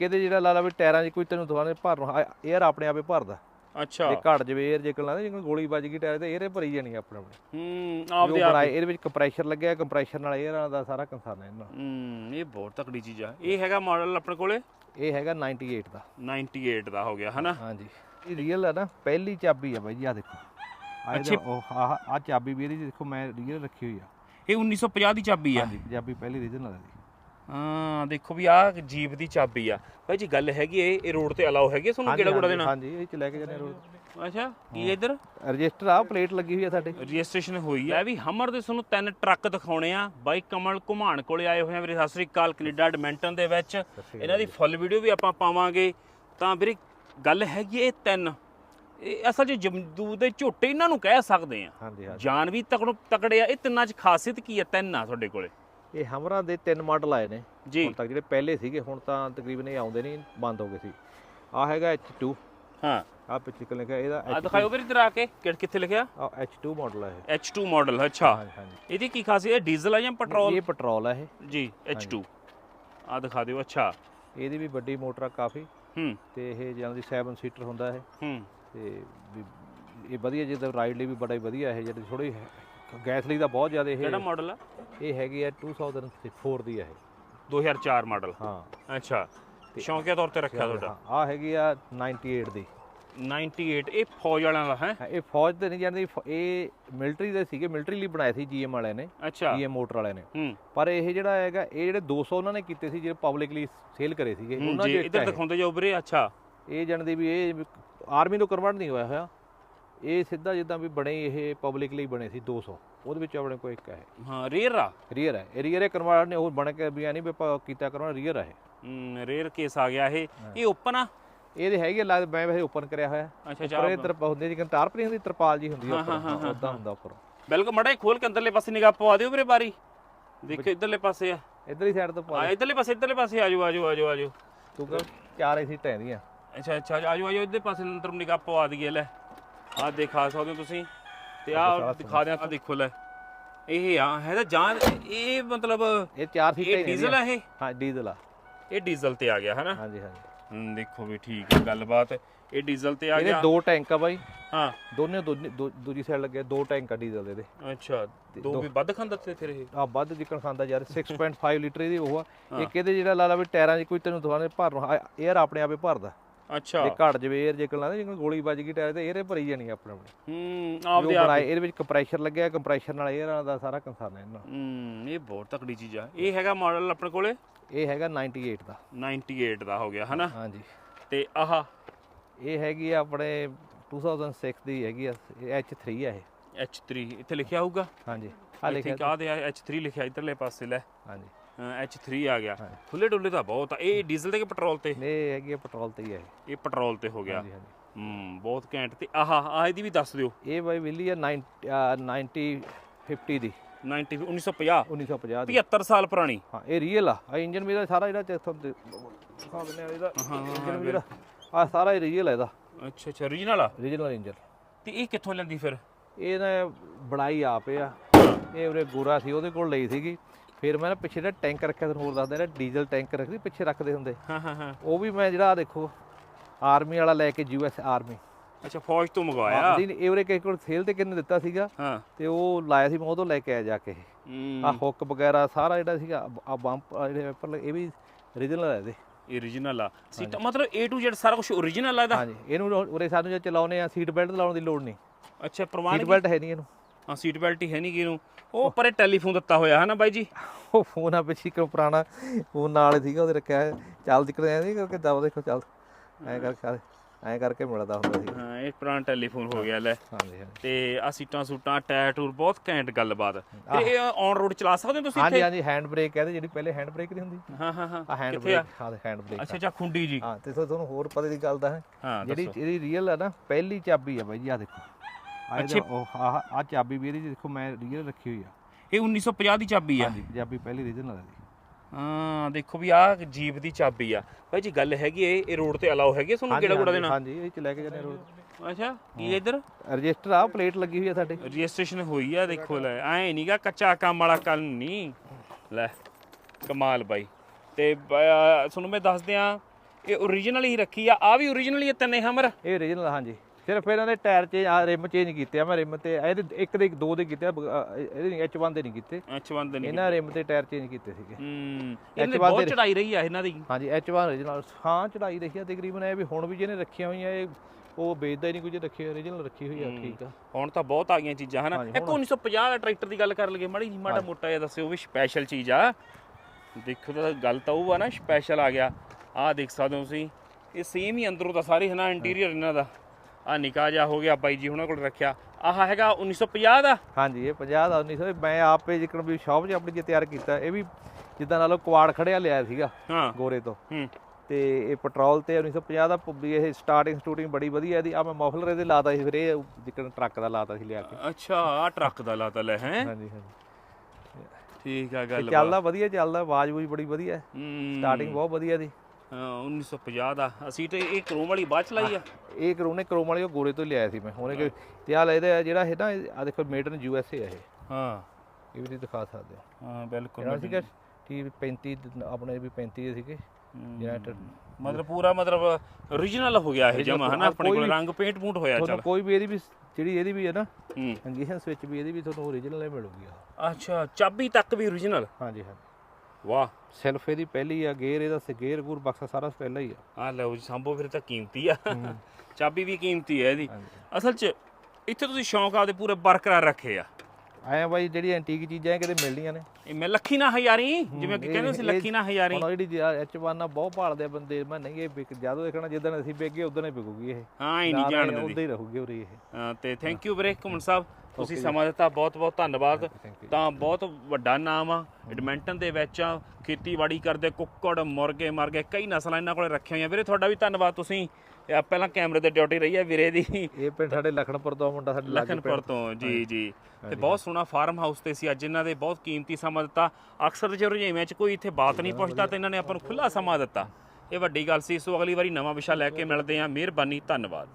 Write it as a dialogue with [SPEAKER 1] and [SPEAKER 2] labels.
[SPEAKER 1] ਕਿਤੇ ਜਿਹੜਾ ਲਾ ਲਾ ਵੀ ਟਾਇਰਾਂ 'ਚ ਕੋਈ ਤੈਨੂੰ ਦੁਬਾਰਾ ਭਰਨ 에ਅਰ ਆਪਣੇ ਆਪੇ ਭਰਦਾ।
[SPEAKER 2] ਅੱਛਾ।
[SPEAKER 1] ਜੇ ਘਟ ਜਵੇ 에ਅਰ ਜੇ ਕਲਾਂ ਜੇ ਗੋਲੀ ਵੱਜ ਗਈ ਟਾਇਰ ਤੇ 에ਅਰ ਭਰੀ ਜਾਣੀ ਆਪਣੇ ਆਪਣੇ।
[SPEAKER 2] ਹੂੰ ਆਪਦੇ ਆਪ।
[SPEAKER 1] ਇਹਦੇ ਵਿੱਚ ਕੰਪਰੈਸ਼ਰ ਲੱਗਿਆ ਕੰਪਰੈਸ਼ਰ ਨਾਲ 에ਅਰ ਦਾ ਸਾਰਾ ਕੰਸਰਨ ਹੈ ਇਹਨਾਂ।
[SPEAKER 2] ਹੂੰ ਇਹ ਬਹੁਤ ਤਕੜੀ ਚੀਜ਼ ਆ। ਇਹ ਹੈਗਾ ਮਾਡਲ ਆਪਣੇ ਕੋਲੇ?
[SPEAKER 1] ਇਹ ਹੈਗਾ 98 ਦਾ।
[SPEAKER 2] 98 ਦਾ ਹੋ ਗਿਆ ਹਨਾ?
[SPEAKER 1] ਹਾਂਜੀ। ਇਹ ਰੀਅਲ ਹੈ ਨਾ ਪਹਿਲੀ ਚਾਬੀ ਆ ਬਾਈ ਜੀ ਆ ਦੇਖੋ ਆ ਆ ਚਾਬੀ ਵੀ ਇਹਦੀ ਦੇਖੋ ਮੈਂ ਰੀਅਲ ਰੱਖੀ ਹੋਈ ਆ।
[SPEAKER 2] ਇਹ 1950 ਦੀ ਚਾਬੀ ਆ।
[SPEAKER 1] ਹਾਂਜੀ ਚਾਬੀ ਪਹਿਲੀ ਰੀਜਨਲ ਆ
[SPEAKER 2] ਹਾਂ ਦੇਖੋ ਵੀ ਆਹ ਜੀਪ ਦੀ ਚਾਬੀ ਆ। ਭਾਈ ਜੀ ਗੱਲ ਹੈਗੀ ਇਹ ਇਹ ਰੋਡ ਤੇ ਅਲਾਉ ਹੈਗੀ ਆ ਤੁਹਾਨੂੰ ਕਿਹੜਾ ਕੋੜਾ ਦੇਣਾ?
[SPEAKER 1] ਹਾਂਜੀ ਇਹ ਚ ਲੈ ਕੇ ਜਾਂਦੇ ਰੋਡ
[SPEAKER 2] ਅੱਛਾ ਕੀ ਇੱਧਰ?
[SPEAKER 1] ਰਜਿਸਟਰ ਆ ਪਲੇਟ ਲੱਗੀ ਹੋਈ ਆ ਸਾਡੇ।
[SPEAKER 2] ਰਜਿਸਟ੍ਰੇਸ਼ਨ ਹੋਈ ਹੈ ਵੀ ਹਮਰ ਦੇ ਤੁਹਾਨੂੰ ਤਿੰਨ ਟਰੱਕ ਦਿਖਾਉਣੇ ਆ। ਬਾਈ ਕਮਲ ਘੁਮਾਣ ਕੋਲੇ ਆਏ ਹੋਏ ਆ ਵੀਰੇ ਸਤਿ ਸ੍ਰੀ ਅਕਾਲ ਕੈਨੇਡਾ ਐਡਮਿੰਟਨ ਦੇ ਵਿੱਚ। ਇਹਨਾਂ ਦੀ ਫੁੱਲ ਵੀਡੀਓ ਵੀ ਆਪਾਂ ਪਾਵਾਂਗੇ। ਤਾਂ ਵੀਰੇ ਗੱਲ ਹੈਗੀ ਇਹ ਤਿੰਨ। ਇਹ ਅਸਲ 'ਚ ਜਮਦੂ ਦੇ ਝੋਟੇ ਇਹਨਾਂ ਨੂੰ ਕਹਿ ਸਕਦੇ ਆ। ਜਾਨ ਵੀ ਤਕੜੋ ਤਕੜੇ ਆ। ਇਹ ਤਿੰਨਾਂ 'ਚ ਖਾਸੀਅਤ ਕੀ ਆ? ਤਿੰਨ ਆ ਤੁਹਾਡੇ ਕੋਲੇ।
[SPEAKER 1] ਇਹ ਹਮਰਾਂ ਦੇ ਤਿੰਨ ਮਾਡਲ ਆਏ ਨੇ।
[SPEAKER 2] ਜੀ।
[SPEAKER 1] ਹੁਣ ਤੱਕ ਜਿਹੜੇ ਪਹਿਲੇ ਸੀਗੇ ਹੁਣ ਤਾਂ ਤਕਰੀਬਨ ਇਹ ਆਉਂਦੇ ਨਹੀਂ ਬੰਦ ਹੋ ਗਏ ਸੀ। ਆ ਹੈਗਾ H2
[SPEAKER 2] ਹਾਂ।
[SPEAKER 1] ਆ ਪਿੱਛੇ ਲਿਖਿਆ? ਇਹਦਾ
[SPEAKER 2] ਆ ਦਿਖਾਓ ਵੀਰੇ ਇੱਧਰ ਆ ਕੇ ਕਿ- ਕਿੱਥੇ ਲਿਖਿਆ?
[SPEAKER 1] ਆ H2 ਮਾਡਲ ਹੈ ਇਹ।
[SPEAKER 2] H2 ਮਾਡਲ ਅੱਛਾ। ਇਹਦੀ ਕੀ ਖਾਸੀਅਤ ਹੈ? ਡੀਜ਼ਲ ਆ ਜਾਂ ਪੈਟਰੋਲ
[SPEAKER 1] ਇਹ ਪੈਟਰੋਲ ਹੈ ਇਹ।
[SPEAKER 2] ਜੀ H2 ਆ ਦਿਖਾ ਦਿਓ ਅੱਛਾ।
[SPEAKER 1] ਇਹਦੀ ਵੀ ਵੱਡੀ ਮੋਟਰ ਆ ਕਾਫੀ।
[SPEAKER 2] ਹੂੰ।
[SPEAKER 1] ਤੇ ਇਹ ਜਾਂਦੀ 7 ਸੀਟਰ ਹੁੰਦਾ ਇਹ।
[SPEAKER 2] ਹੂੰ।
[SPEAKER 1] ਤੇ ਇਹ ਵਧੀਆ ਜਿੱਦਾਂ ਰਾਈਡ ਲਈ ਵੀ ਬੜਾ ਹੀ ਵਧੀਆ ਇਹ ਜਿਹੜੀ ਥੋੜੀ ਗੈਸ ਲਈ ਤਾਂ ਬਹੁਤ ਜ਼ਿਆਦਾ ਇਹ
[SPEAKER 2] ਕਿਹੜਾ ਮਾਡਲ ਆ?
[SPEAKER 1] ਇਹ ਹੈਗੀ ਆ 2004 ਦੀ ਆ ਇਹ।
[SPEAKER 2] 2004 ਮਾਡਲ
[SPEAKER 1] ਹਾਂ।
[SPEAKER 2] ਅੱਛਾ। ਸ਼ੌਂਕੀਆ ਤੌਰ ਤੇ ਰੱਖਿਆ ਤੁਹਾਡਾ?
[SPEAKER 1] ਆ ਹੈਗੀ ਆ 98 ਦੀ।
[SPEAKER 2] 98 ਇਹ ਫੌਜ ਵਾਲਿਆਂ ਦਾ ਹੈ?
[SPEAKER 1] ਇਹ ਫੌਜ ਤੇ ਨਹੀਂ ਜਾਂਦੀ ਇਹ ਮਿਲਟਰੀ ਦੇ ਸੀਗੇ ਮਿਲਟਰੀ ਲਈ ਬਣਾਏ ਸੀ ਜੀਐਮ ਵਾਲਿਆਂ ਨੇ।
[SPEAKER 2] ਅੱਛਾ।
[SPEAKER 1] ਜੀਐਮ ਮੋਟਰ ਵਾਲਿਆਂ ਨੇ। ਪਰ ਇਹ ਜਿਹੜਾ ਹੈਗਾ ਇਹ ਜਿਹੜੇ 200 ਉਹਨਾਂ ਨੇ ਕੀਤੇ ਸੀ ਜਿਹੜੇ ਪਬਲਿਕਲੀ ਸੇਲ ਕਰੇ ਸੀਗੇ ਉਹਨਾਂ ਦੇ
[SPEAKER 2] ਇੱਧਰ। ਦਿਖਾਉਂਦੇ ਜਾਓ ਵੀਰੇ ਅੱਛਾ।
[SPEAKER 1] ਇਹ ਜਾਣਦੇ ਵੀ ਇਹ ਆਰਮੀ ਨੂੰ ਕਨਵਰਟ ਨਹੀਂ ਹੋਇਆ ਹੋਇਆ। ਇਹ ਸਿੱਧਾ ਜਿੱਦਾਂ ਵੀ ਬਣੇ ਇਹ ਪਬਲਿਕ ਲਈ ਬਣੇ ਸੀ 200 ਉਹਦੇ ਵਿੱਚ ਆਪਣੇ ਕੋਲ ਇੱਕ ਹੈ।
[SPEAKER 2] ਹਾਂ ਰੇਅਰ ਆ?
[SPEAKER 1] ਰੀਅਰ ਹੈ। ਇਹ ਰੀਅਰ ਕਨਵਰਟ ਨੇ ਉਹ ਬਣ ਕੇ ਵੀ ਨਹੀਂ ਵੀ ਕੀਤਾ ਕਰਨਾ ਰੀਅਰ ਹੈ
[SPEAKER 2] ਰੇਅਰ ਕੇਸ ਆ ਗਿਆ ਇਹ। ਇਹ ਓਪਨ ਆ?
[SPEAKER 1] ਇਹਦੇ ਹੈਗੇ ਲੱਗ ਮੈਂ ਵੈਸੇ ਓਪਨ ਕਰਿਆ ਹੋਇਆ।
[SPEAKER 2] ਅੱਛਾ
[SPEAKER 1] ਪਰ ਇਹ
[SPEAKER 2] ਅੱਛਾ
[SPEAKER 1] ਤਰਪਾ ਹੁੰਦੀ ਜਿਵੇਂ ਟਾਰਪ ਨਹੀਂ ਹੁੰਦੀ ਤਰਪਾਲ ਜੀ ਹੁੰਦੀ ਆ
[SPEAKER 2] ਹਾਂ, ਹਾਂ,
[SPEAKER 1] ਉੱਪਰ
[SPEAKER 2] ਹਾਂ,
[SPEAKER 1] ਉਦਾਂ ਹੁੰਦਾ ਉੱਪਰ।
[SPEAKER 2] ਬਿਲਕੁਲ ਮੜਾ ਖੋਲ ਕੇ ਅੰਦਰਲੇ ਪਾਸੇ ਨਿਗਾਹ ਪਵਾ ਦਿਓ ਵੀਰੇ ਬਾਰੀ। ਦੇਖੋ ਇੱਧਰਲੇ ਪਾਸੇ ਆ।
[SPEAKER 1] ਇਧਰਲੀ ਸਾਈਡ ਤੋਂ ਪਾ
[SPEAKER 2] ਆ ਇੱਧਰਲੇ ਪਾਸੇ ਇੱਧਰਲੇ ਪਾਸੇ ਆਜੋ ਆਜੋ ਆਜੋ ਆਜੋ।
[SPEAKER 1] ਕਿਉਂਕਿ ਚਾਰ ਹੀ ਸੀਟਾਂ ਇਹਦੀਆਂ
[SPEAKER 2] ਅੱਛਾ ਅੱਛਾ ਆਜੋ ਆਜੋ ਇੱਧਰ ਪਾਸੇ ਅੰਦਰ ਨਿਗਾਹ ਪਵਾ ਦਈਏ ਲੈ। ਆ ਦੇਖਾ ਸਕਦੇ ਹੋ ਤੁਸੀਂ। ਤੇ ਆ ਦਿਖਾ ਦਿਆਂ ਆ ਦੇਖੋ ਲੈ। ਇਹ ਆ ਹੈ ਤਾਂ ਜਾਨ ਇਹ ਮਤਲਬ
[SPEAKER 1] ਇਹ ਚਾਰ ਸੀਟਾਂ
[SPEAKER 2] ਇਹ ਡੀਜ਼ਲ ਆ ਇਹ?
[SPEAKER 1] ਹਾਂ ਡੀਜ਼ਲ ਆ।
[SPEAKER 2] ਇਹ ਡੀਜ਼ਲ ਤੇ ਆ ਗਿਆ ਹਨਾ?
[SPEAKER 1] ਹਾਂਜੀ ਹਾਂਜੀ।
[SPEAKER 2] ਹੂੰ ਦੇਖੋ ਵੀ ਠੀਕ ਹੈ ਗੱਲਬਾਤ। ਇਹ ਡੀਜ਼ਲ ਤੇ ਆ
[SPEAKER 1] ਇਹਦੇ
[SPEAKER 2] ਗਿਆ।
[SPEAKER 1] ਦੋ ਟੈਂਕ ਆ ਬਾਈ।
[SPEAKER 2] ਹਾਂ।
[SPEAKER 1] ਦੋਨੇ ਦੂਜੀ- ਦੂ- ਦੂਜੀ ਸਾਈਡ ਲੱਗੇ ਦੋ ਟੈਂਕ ਆ ਡੀਜ਼ਲ ਦੇ ਇਹਦੇ।
[SPEAKER 2] ਅੱਛਾ ਦੋ ਵੀ ਵੱਧ ਖਾਂਦਾ ਤੇ ਫਿਰ ਇਹ?
[SPEAKER 1] ਆ ਵੱਧ ਜਿੱਕਣ ਖਾਂਦਾ ਯਾਰ 6.5 ਲੀਟਰ ਇਹਦੀ ਉਹ ਆ। ਇਹ ਕਿਹਦੇ ਜਿਹੜਾ ਲਾ ਲਾ ਵੀ ਟਾਇਰਾਂ 'ਚ ਕੋਈ ਤੈਨੂੰ ਦਵਾਨੇ ਭਰਨ 에ਅਰ ਆਪਣੇ ਆਪੇ ਭਰਦਾ।
[SPEAKER 2] ਅੱਛਾ।
[SPEAKER 1] ਜੇ ਘਟ ਜਵੇ 에ਅਰ ਜੇਕਰ ਲਾਦੇ ਗੋਲੀ ਵੱਜ ਗਈ ਟਾਇਰ ਤੇ 에ਅਰ ਭਰੀ ਜਾਣੀ ਆਪਣੇ ਆਪਣੇ।
[SPEAKER 2] ਹੂੰ ਆਪਦੇ ਆਪ
[SPEAKER 1] ਇਹਦੇ ਵਿੱਚ ਕੰਪਰੈਸ਼ਰ ਲੱਗਿਆ ਕੰਪਰੈਸ਼ਰ ਨਾਲ 에ਅਰ ਦਾ ਸਾਰਾ ਕੰਸਰਨ ਹੈ ਇਹਨਾਂ
[SPEAKER 2] ਹੂੰ ਇਹ ਬਹੁਤ ਤਕੜੀ ਚੀਜ਼ ਆ। ਇਹ ਹੈਗਾ ਮਾਡਲ ਆਪਣੇ ਕੋਲੇ?
[SPEAKER 1] ਇਹ ਹੈਗਾ 98 ਦਾ।
[SPEAKER 2] 98 ਦਾ ਹੋ ਗਿਆ ਹਨਾ?
[SPEAKER 1] ਹਾਂਜੀ।
[SPEAKER 2] ਤੇ ਆਹ?
[SPEAKER 1] ਇਹ ਹੈਗੀ ਆਪਣੇ 2006 ਦੀ ਹੈਗੀ H3 ਆ ਇਹ।
[SPEAKER 2] H3 ਇੱਥੇ ਲਿਖਿਆ ਹੋਊਗਾ?
[SPEAKER 1] ਹਾਂਜੀ। ਆ ਲਿਖਿਆ
[SPEAKER 2] ਕਾਹਦੇ ਆ H3 ਲਿਖਿਆ ਇਧਰਲੇ ਪਾਸੇ ਲੈ।
[SPEAKER 1] ਹਾਂਜੀ।
[SPEAKER 2] H3 ਆ ਗਿਆ। ਖੁੱਲੇ ਡੁੱਲੇ ਤਾਂ ਬਹੁਤ ਆ। ਇਹ ਡੀਜ਼ਲ ਤੇ ਕਿ ਪੈਟਰੋਲ ਤੇ?
[SPEAKER 1] ਇਹ ਹੈਗੀ ਆ ਪੈਟਰੋਲ ਤੇ ਹੀ ਆ ਇਹ।
[SPEAKER 2] ਇਹ ਪੈਟਰੋਲ ਤੇ ਹੋ ਗਿਆ।
[SPEAKER 1] ਹਾਂਜੀ ਹਾਂਜੀ।
[SPEAKER 2] ਹੂੰ ਬਹੁਤ ਘੈਂਟ। ਤੇ ਆਹ ਆਹ ਇਹਦੀ ਵੀ ਦੱਸ ਦਿਓ।
[SPEAKER 1] ਇਹ ਬਾਈ ਵਿਲੀ ਆ 90 ਅ, 90 50 ਦੀ।
[SPEAKER 2] 90 1950
[SPEAKER 1] 1950 ਦੀ।
[SPEAKER 2] 75 ਸਾਲ ਪੁਰਾਣੀ।
[SPEAKER 1] ਹਾਂ ਇਹ ਰੀਅਲ ਆ। ਆ ਇੰਜਨ ਵੀ ਇਹਦਾ ਸਾਰਾ ਜਿਹੜਾ ਇੱਥੋਂ ਦੇ ਦਿਖਾ ਦਿੰਦੇ ਆ ਇਹਦਾ। ਇੰਜਨ ਵੀ ਜਿਹੜਾ ਆ ਸਾਰਾ ਹੀ ਰੀਅਲ ਹੈ ਇਹਦਾ।
[SPEAKER 2] ਅੱਛਾ ਅੱਛਾ ਓਰੀਜਨਲ ਆ?
[SPEAKER 1] ਰੀਜਨਲ ਇੰਜਨ
[SPEAKER 2] ਤੇ ਇਹ ਕਿੱਥੋਂ ਲੈਂਦੀ ਫਿਰ?
[SPEAKER 1] ਇਹ ਨਾ ਬਣਾਈ ਆਪ ਆ। ਇਹ ਉਰੇ ਗੋਰਾ ਸੀ ਉਹਦੇ ਕੋਲ ਲਈ ਸੀਗੀ। ਫਿਰ ਮੈਂ ਨਾ ਪਿੱਛੇ ਜਿਹੜਾ ਟੈਂਕ ਰੱਖਿਆ ਤੁਹਾਨੂੰ ਹੋਰ ਦੱਸਦਾ ਜਿਹੜਾ ਡੀਜ਼ਲ ਟੈਂਕ ਰੱਖਦੀ ਪਿੱਛੇ ਰੱਖਦੇ ਹੁੰਦੇ।
[SPEAKER 2] ਹਾਂ ਹਾਂ ਹਾਂ।
[SPEAKER 1] ਉਹ ਵੀ ਮੈਂ ਜਿਹੜਾ ਆਹ ਦੇਖੋ ਆਰਮੀ ਵਾਲਾ ਲੈ ਕੇ ਯੂਐਸ ਆਰਮੀ।
[SPEAKER 2] ਅੱਛਾ ਫੌਜ ਤੋਂ ਮੰਗਵਾਇਆ?
[SPEAKER 1] ਨਹੀਂ ਇਹ ਉਰੇ ਕਿਸੇ ਕੋਲ ਸੇਲ ਤੇ ਕਿੰਨੇ ਦਿੱਤਾ ਸੀਗਾ?
[SPEAKER 2] ਹਾਂ।
[SPEAKER 1] ਤੇ ਉਹ ਲਾਇਆ ਸੀ ਮੈਂ ਉਹ ਤੋਂ ਲੈ ਕੇ ਆਇਆ ਜਾ ਕੇ। ਆ ਹੁੱਕ ਵਗੈਰਾ ਸਾਰਾ ਜਿਹੜਾ ਸੀਗਾ ਆ ਬੰਪ ਜਿਹੜੇ ਉੱਪਰ ਇਹ ਵੀ ਰੀਜਨਲ ਹੈ ਇਹਦੇ।
[SPEAKER 2] ਇਹ origignal ਆ। ਸੀਟ ਮਤਲਬ A to Z ਸਾਰਾ ਕੁਝ origignal ਆ ਇਹਦਾ
[SPEAKER 1] ਹਾਂਜੀ ਇਹਨੂੰ ਉਰੇ- ਸਾਨੂੰ ਜੇ ਚਲਾਉਨੇ ਆ ਸੀਟ ਬੈਲਟ ਲਾਉਣ ਦੀ ਲੋੜ ਨਹੀਂ।
[SPEAKER 2] ਅੱਛਾ
[SPEAKER 1] ਸੀਟ ਬੈਲਟ ਹੈ ਨਹੀਂ ਇਹਨੂੰ।
[SPEAKER 2] ਹਾਂ ਸੀਟ ਬੈਲਟ ਹੀ ਹੈ ਨਹੀਂ ਕਿਨੂੰ ਉਹ ਪਰੇ ਟੈਲੀਫੋਨ ਦਿੱਤਾ ਹੋਇਆ ਹੈ ਨਾ ਬਾਈ ਜੀ?
[SPEAKER 1] ਉਹ ਫੋਨ ਆ ਪਿੱਛੇ ਇੱਕ ਪੁਰਾਣਾ? ਫੋਨ ਨਾਲ ਹੀ ਸੀਗਾ ਉਹਦੇ ਰੱਖਿਆ ਹੋਇਆ। ਚੱਲ ਦਿਖਦਾ ਐ ਨਹੀਂ ਕਰਕੇ ਦਬ ਦੇਖੋ ਚੱਲ। ਐਂ ਕਰਕੇ ਐਂ ਕਰਕੇ ਮਿਲਦਾ ਹੁੰਦਾ ਸੀ
[SPEAKER 2] ਹਾਂ ਇਹ ਪੁਰਾਣਾ ਟੈਲੀਫੋਨ ਹੋ ਗਿਆ ਲੈ।
[SPEAKER 1] ਹਾਂਜੀ ਹਾਂਜੀ।
[SPEAKER 2] ਤੇ ਆ ਸੀਟਾਂ ਸੂਟਾਂ ਟਾਇਰ ਟੂਰ ਬਹੁਤ ਘੈਂਟ ਗੱਲਬਾਤ। ਤੇ ਇਹ ਔਨ ਰੋਡ ਚਲਾ ਸਕਦੇ ਹੋ ਤੁਸੀਂ
[SPEAKER 1] ਹਾਂਜੀ
[SPEAKER 2] ਇੱਥੇ?
[SPEAKER 1] ਹਾਂਜੀ ਹੈਂਡ ਬ੍ਰੇਕ ਕਹਿੰਦੇ ਜਿਹੜੀ ਪਹਿਲੇ ਹੈਂਡ ਬ੍ਰੇਕ ਨਹੀਂ ਹੁੰਦੀ।
[SPEAKER 2] ਹਾਂ ਹਾਂ ਹਾਂ।
[SPEAKER 1] ਆ ਹੈਂਡ
[SPEAKER 2] ਕਿੱਥੇ ਆ?
[SPEAKER 1] ਬ੍ਰੇਕ ਹਾਂ ਹੈਂਡ ਬ੍ਰੇਕ
[SPEAKER 2] ਅੱਛਾ ਅੱਛਾ ਖੁੰਡੀ ਜੀ।
[SPEAKER 1] ਹਾਂ ਤੇ ਤੁਹਾਨੂੰ ਹੋਰ ਪਤਾ ਦੀ ਗੱਲ ਦਾ ਹੈ
[SPEAKER 2] ਹਾਂ
[SPEAKER 1] ਜਿਹੜੀ ਇਹਦੀ ਰੀਅਲ ਹੈ ਨਾ ਪਹਿਲੀ ਚਾਬੀ ਆ ਬਾਈ ਜੀ ਆ ਦੇਖੋ। ਆ ਉਹ ਆ ਆ ਚਾਬੀ ਵੀ ਇਹਦੀ ਦੇਖੋ ਮੈਂ ਰੀਅਲ ਰੱਖੀ ਹੋਈ ਆ।
[SPEAKER 2] ਇਹ 1950 ਦੀ ਚਾਬੀ ਆ?
[SPEAKER 1] ਹਾਂਜੀ ਚਾਬੀ ਪਹਿਲੀ ਰੀਜਨਲ ਹੈ ਜੀ।
[SPEAKER 2] ਹਾਂ ਦੇਖੋ ਵੀ ਆ ਜੀਪ ਦੀ ਚਾਬੀ ਆ। ਬਾਈ ਜੀ ਗੱਲ ਹੈਗੀ ਇਹ ਇਹ ਰੋਡ ਤੇ ਅਲਾਉ ਹੈਗੀ ਆ, ਤੁਹਾਨੂੰ ਕਿਹੜਾ ਕੋੜਾ ਦੇਣਾ?
[SPEAKER 1] ਹਾਂਜੀ ਇਹ ਚ ਲੈ ਕੇ ਜਾਂਦੇ ਰੋਡ।
[SPEAKER 2] ਅੱਛਾ ਕੀ ਇੱਧਰ?
[SPEAKER 1] ਰਜਿਸਟਰ ਆ ਪਲੇਟ ਲੱਗੀ ਹੋਈ ਆ ਸਾਡੇ।
[SPEAKER 2] ਰਜਿਸਟ੍ਰੇਸ਼ਨ ਹੋਈ ਆ ਦੇਖੋ ਲੈ ਐ ਨਹੀਂਗਾ ਕੱਚਾ ਕੰਮ ਵਾਲਾ ਕੱਲ ਨਹੀਂ ਲੈ ਕਮਾਲ ਬਾਈ। ਤੇ ਬ- ਤੁਹਾਨੂੰ ਮੈਂ ਦੱਸ ਦਿਆਂ ਇਹ ਓਰੀਜਨਲ ਹੀ ਰੱਖੀ ਆ ਆ ਵੀ ਓਰੀਜਨਲ ਹੀ ਆ ਤਿੰਨੇ ਹਮਰ
[SPEAKER 1] ਇਹ ਓਰੀਜਨਲ ਹਾਂਜੀ। ਸਿਰਫ ਇਹਨਾਂ ਦੇ ਟਾਇਰ ਚੇਂਜ ਆ ਰਿਮ ਚੇਂਜ ਕੀਤੇ ਆ ਮੈਂ ਰਿਮ ਤੇ ਇਹਦੇ ਇੱਕ ਦੇ ਦੋ ਦੇ ਕੀਤੇ ਇਹਦੇ H1 ਦੇ ਨਹੀਂ ਕੀਤੇ।
[SPEAKER 2] ਅੱਛਾ ਬੰਦੇ ਨਹੀਂ
[SPEAKER 1] ਇਹਨਾਂ ਰਿਮ ਤੇ ਟਾਇਰ ਚੇਂਜ ਕੀਤੇ ਸੀਗੇ।
[SPEAKER 2] ਹੂੰ ਇਹਨਾਂ ਦੀ
[SPEAKER 1] H1
[SPEAKER 2] ਬਹੁਤ
[SPEAKER 1] ਦੇ-
[SPEAKER 2] ਚੜਾਈ ਰਹੀ ਆ ਇਹਨਾਂ ਦੀ।
[SPEAKER 1] ਹਾਂਜੀ H1 ਓਰੀਜਨਲ ਹਾਂ ਚੜਾਈ ਰਹੀ ਆ ਤਕਰੀਬਨ ਇਹ ਵੀ ਹੁਣ ਵੀ ਜਿਹਨੇ ਰੱਖੀਆਂ ਹੋਈਆਂ ਇਹ ਉਹ ਵੇਚਦਾ ਹੀ ਨਹੀਂ ਕੁਝ ਰੱਖੀ ਓਰੀਜਨਲ ਰੱਖੀ ਹੋਈ ਆ ਠੀਕ ਆ।
[SPEAKER 2] ਹੁਣ ਤਾਂ ਬਹੁਤ ਆ ਗਈਆਂ ਚੀਜ਼ਾਂ ਹਨਾ? ਇੱਕ 1950 ਦਾ ਟਰੈਕਟਰ ਦੀ ਗੱਲ ਕਰ ਲਈਏ ਮਾੜੀ ਜਿਹੀ ਮਾੜਾ ਮੋਟਾ ਜਿਹਾ ਦੱਸਿਓ ਵੀ ਸਪੈਸ਼ਲ ਚੀਜ਼ ਆ। ਦੇਖੋ ਤਾਂ ਗੱਲ ਤਾਂ ਉਹ ਆ ਨਾ ਸਪੈਸ਼ਲ ਆ ਗਿਆ। ਆਹ ਦੇਖ ਸਕਦੇ ਹੋ ਤੁਸੀਂ ਇਹ ਸੇਮ ਹੀ ਅੰਦਰੋਂ ਤਾਂ ਸਾਰੇ ਹਨਾ ਇੰਟੀਰੀਅਰ ਇਹਨਾਂ ਦਾ। ਆ ਨਿਕਾ ਜਿਹਾ ਹੋ ਗਿਆ ਬਾਈ ਜੀ ਉਹਨਾਂ ਕੋਲ ਰੱਖਿਆ। ਆਹ ਹੈਗਾ 1950 ਦਾ।
[SPEAKER 1] ਹਾਂਜੀ ਇਹ 50 ਦਾ 1900 ਮੈਂ ਆਪੇ ਜਿਕਣ ਵੀ ਸ਼ਾਪ 'ਚ ਆਪਣੀ ਜੇ ਤਿਆਰ ਕੀਤਾ। ਇਹ ਵੀ ਜਿੱਦਾਂ ਨਾਲੋਂ ਕੁਆੜ ਖੜਿਆ ਲਿਆ ਸੀਗਾ
[SPEAKER 2] ਹਾਂ।
[SPEAKER 1] ਗੋਰੇ ਤੋਂ।
[SPEAKER 2] ਹੂੰ।
[SPEAKER 1] ਤੇ ਇਹ ਪੈਟਰੋਲ ਤੇ 1950 ਦਾ ਪ- ਵੀ ਇਹ ਸਟਾਰਟਿੰਗ ਸਟੂਟਿੰਗ ਬੜੀ ਵਧੀਆ ਇਹਦੀ। ਆ ਮੈਂ ਮਫਲਰ ਇਹਦੇ ਲਾਤਾ ਸੀ ਫਿਰ ਇਹ ਜਿਕਣ ਟਰੱਕ ਦਾ ਲਾਤਾ ਸੀ ਲਿਆ ਕੇ।
[SPEAKER 2] ਅੱਛਾ ਆ ਟਰੱਕ ਦਾ ਲਾਤਾ ਲੈ ਹੈ?
[SPEAKER 1] ਹਾਂਜੀ ਹਾਂਜੀ।
[SPEAKER 2] ਠੀਕ ਆ ਗੱਲ
[SPEAKER 1] ਚੱਲਦਾ ਵਧੀਆ ਚੱਲਦਾ ਆਵਾਜ਼ ਵੀ ਬੜੀ ਵਧੀਆ।
[SPEAKER 2] ਹੂੰ।
[SPEAKER 1] ਸਟਾਰਟਿੰਗ ਬਹੁਤ ਵਧੀਆ ਦੀ
[SPEAKER 2] 1950 ਦਾ। ਅਸੀਂ ਤੇ ਇਹ ਕਰੋਮ ਵਾਲੀ ਬਾਅਦ ਚ ਲਾਈ ਆ।
[SPEAKER 1] ਇਹ ਕਰੋਨੇ ਕਰੋਮ ਵਾਲੀ ਉਹ ਗੋਰੇ ਤੋਂ ਲਿਆਇਆ ਸੀ ਮੈਂ। ਉਹਨੇ ਕਿ ਤੇ ਆ ਇਹਦਾ ਜਿਹੜਾ ਇਹ ਨਾ ਆ ਦੇਖੋ made in U S A ਆ ਇਹ।
[SPEAKER 2] ਹਾਂ।
[SPEAKER 1] ਇਹ ਵੀ ਦਿਖਾ ਸਕਦੇ ਹੋ।
[SPEAKER 2] ਹਾਂ ਬਿਲਕੁਲ
[SPEAKER 1] ਇਹਨਾਂ ਸੀਗਾ ਟੀ 35 ਦ- ਆਪਣੇ ਵੀ 35 ਦੇ ਸੀਗੇ। ਜਨਰੇਟਰ
[SPEAKER 2] ਮਤਲਬ ਪੂਰਾ ਮਤਲਬ origignal ਹੋ ਗਿਆ ਇਹ ਜਮਾ ਹਨਾ? ਆਪਣੇ ਕੋਲ ਰੰਗ ਪੇਂਟ ਪੂੰਟ ਹੋਇਆ ਚੱਲ।
[SPEAKER 1] ਕੋਈ ਵੀ ਇਹਦੀ ਵੀ ਜਿਹੜੀ ਇਹਦੀ ਵੀ ਹੈ ਨਾ
[SPEAKER 2] ਹੂੰ।
[SPEAKER 1] ਕੰਡੀਸ਼ਨ ਸਵਿਚ ਵੀ ਇਹਦੀ ਵੀ ਤੁਹਾਨੂੰ ਓਰੀਜਨਲ ਹੀ ਮਿਲੂਗੀ ਆ
[SPEAKER 2] ਅੱਛਾ ਚਾਬੀ ਤੱਕ ਵੀ origignal
[SPEAKER 1] ਹਾਂਜੀ ਹਾਂਜੀ।
[SPEAKER 2] ਵਾਹ।
[SPEAKER 1] ਸੈਲਫ ਇਹਦੀ ਪਹਿਲੀ ਆ ਗੇਅਰ ਇਹਦਾ ਸ ਗੇਅਰ ਗੂਰ ਬਕਸਾ ਸਾਰਾ ਪਹਿਲਾਂ ਹੀ ਆ।
[SPEAKER 2] ਆ ਲਓ ਜੀ ਸੰਭੋ ਫਿਰ ਤਾਂ ਕੀਮਤੀ ਆ। ਚਾਬੀ ਵੀ ਕੀਮਤੀ ਹੈ ਇਹਦੀ। ਅਸਲ 'ਚ ਇੱਥੇ ਤੁਸੀਂ ਸ਼ੌਂਕ ਆਪਦੇ ਪੂਰੇ ਬਰਕਰਾਰ ਰੱਖੇ ਆ।
[SPEAKER 1] ਆਇਆ ਬਾਈ ਜਿਹੜੀ ਐਂਟੀਕ ਚੀਜ਼ਾਂ ਕਿਤੇ ਮਿਲਦੀਆਂ ਨੇ।
[SPEAKER 2] ਇਹ ਮੈਂ ਲੱਖੀ ਨਾ ਹਜ਼ਾਰੀ ਜਿਵੇਂ ਕਿ ਕਹਿੰਦੇ ਸੀ ਲੱਖੀ ਨਾ ਹਜ਼ਾਰੀ।
[SPEAKER 1] ਹੁਣ ਜਿਹੜੀ ਐਚ1 ਆ ਬਹੁਤ ਭਾਲਦੇ ਬੰਦੇ। ਮੈਂ ਨਹੀਂ ਇਹ ਵਿਕ ਜਦੋਂ ਦੇਖਣਾ ਜਿੱਦਣ ਅਸੀਂ ਵਿਕ ਗਏ ਉਦੋਂ ਹੀ ਵਿਕੂਗੀ ਇਹ।
[SPEAKER 2] ਹਾਂ ਹੀ ਨਹੀਂ ਜਾਣਦੇ
[SPEAKER 1] ਉਦੋਂ ਹੀ ਰਹੂਗੀ ਉਰੇ ਇਹ।
[SPEAKER 2] ਹਾਂ, ਤੇ ਥੈਂਕ ਯੂ ਵੀਰੇ ਘੁੰਮਣ ਸਾਹਿਬ। ਤੁਸੀਂ ਸਮਾਂ ਦਿੱਤਾ ਬਹੁਤ ਬਹੁਤ ਧੰਨਵਾਦ ਤਾਂ ਬਹੁਤ ਵੱਡਾ ਨਾਮ ਆ ਐਡਮਿੰਟਨ ਦੇ ਵਿੱਚ ਆ ਖੇਤੀਬਾੜੀ ਕਰਦੇ ਕੁੱਕੜ ਮੁਰਗੇ ਮਰਗੇ ਕਈ ਨਸਲਾਂ ਇਹਨਾਂ ਕੋਲੇ ਰੱਖੀਆਂ ਹੋਈਆਂ। ਵੀਰੇ ਤੁਹਾਡਾ ਵੀ ਧੰਨਵਾਦ। ਤੁਸੀਂ ਇਹ ਪਹਿਲਾਂ ਕੈਮਰੇ ਤੇ ਡਿਊਟੀ ਰਹੀ ਹੈ ਵੀਰੇ ਦੀ।
[SPEAKER 1] ਇਹ ਪਿੰਡ ਸਾਡੇ ਲਖਣਪੁਰ ਤੋਂ ਆ ਮੁੰਡਾ ਸਾਡੇ
[SPEAKER 2] ਲਖਨਪੁਰ ਤੋਂ ਜੀ ਜੀ। ਤੇ ਬਹੁਤ ਸੋਹਣਾ ਫਾਰਮ ਹਾਊਸ ਤੇ ਸੀ ਅੱਜ ਇਹਨਾਂ ਦੇ ਬਹੁਤ ਕੀਮਤੀ ਸਮਾਂ ਦਿੱਤਾ। ਅਕਸਰ ਜੇ ਰੁਝੇਵਿਆਂ 'ਚ ਕੋਈ ਇੱਥੇ ਬਾਤ ਨਹੀਂ ਪੁੱਛਦਾ ਤੇ ਇਹਨਾਂ ਨੇ ਆਪਾਂ ਨੂੰ ਖੁੱਲਾ ਸਮਾਂ ਦਿੱਤਾ। ਇਹ ਵੱਡੀ ਗੱਲ ਸੀ। ਸੋ ਅਗਲੀ ਵਾਰੀ ਨਵਾਂ ਵਿਸ਼ਾ ਲੈ ਕੇ ਮਿਲਦੇ ਹਾਂ। ਮਿਹਰਬਾਨੀ ਧੰਨਵਾਦ।